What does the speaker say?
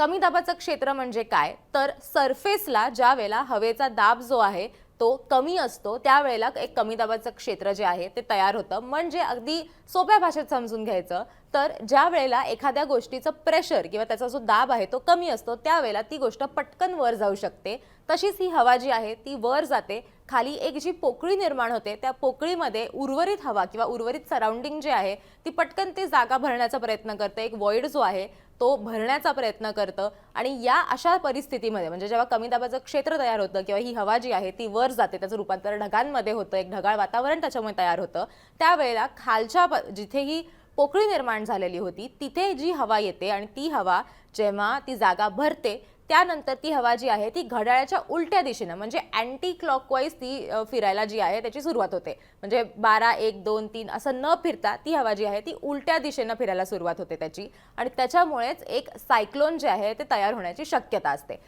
कमी दाबाचं क्षेत्र म्हणजे काय? तर सरफेसला ज्या वेळेला हवेचा दाब जो आहे तो कमी असतो त्यावेळेला एक कमी दाबाचं क्षेत्र जे आहे ते तयार होतं. म्हणजे अगदी सोप्या भाषेत समजून घ्यायचं तर ज्या वेळेला एखाद्या गोष्टीचं प्रेशर किंवा त्याचा जो दाब आहे तो कमी असतो त्यावेळेला ती गोष्ट पटकन वर जाऊ शकते. तशीच ही हवा जी आहे ती वर जाते. खाली एक जी पोकळी निर्माण होते त्या पोकळीमध्ये उर्वरित हवा किंवा उर्वरित सराउंडिंग जे आहे ती पटकन ते जागा भरण्याचा प्रयत्न करते. एक वॉइड जो आहे तो भरण्याचा प्रयत्न करतं. आणि या अशा परिस्थितीमध्ये म्हणजे जेव्हा कमी दाबाचं क्षेत्र तयार होतं किंवा ही हवा जी आहे ती वर जाते त्याचं रूपांतर ढगांमध्ये होतं एक ढगाळ वातावरण त्याच्यामुळे तयार होतं त्यावेळेला खालच्या जिथे ही पोकळी निर्माण झालेली होती तिथे जी हवा येते आणि ती हवा जेव्हा ती जागा भरते त्यानंतर ती हवा जी आहे ती घड्याळाच्या उलट्या दिशेनं म्हणजे अँटी क्लॉकवाईज ती फिरायला जी आहे त्याची सुरुवात होते. म्हणजे बारा एक दोन तीन असं न फिरता ती हवा जी आहे ती उलट्या दिशेनं फिरायला सुरुवात होते त्याची. आणि त्याच्यामुळेच एक सायक्लोन जे आहे ते तयार होण्याची शक्यता असते.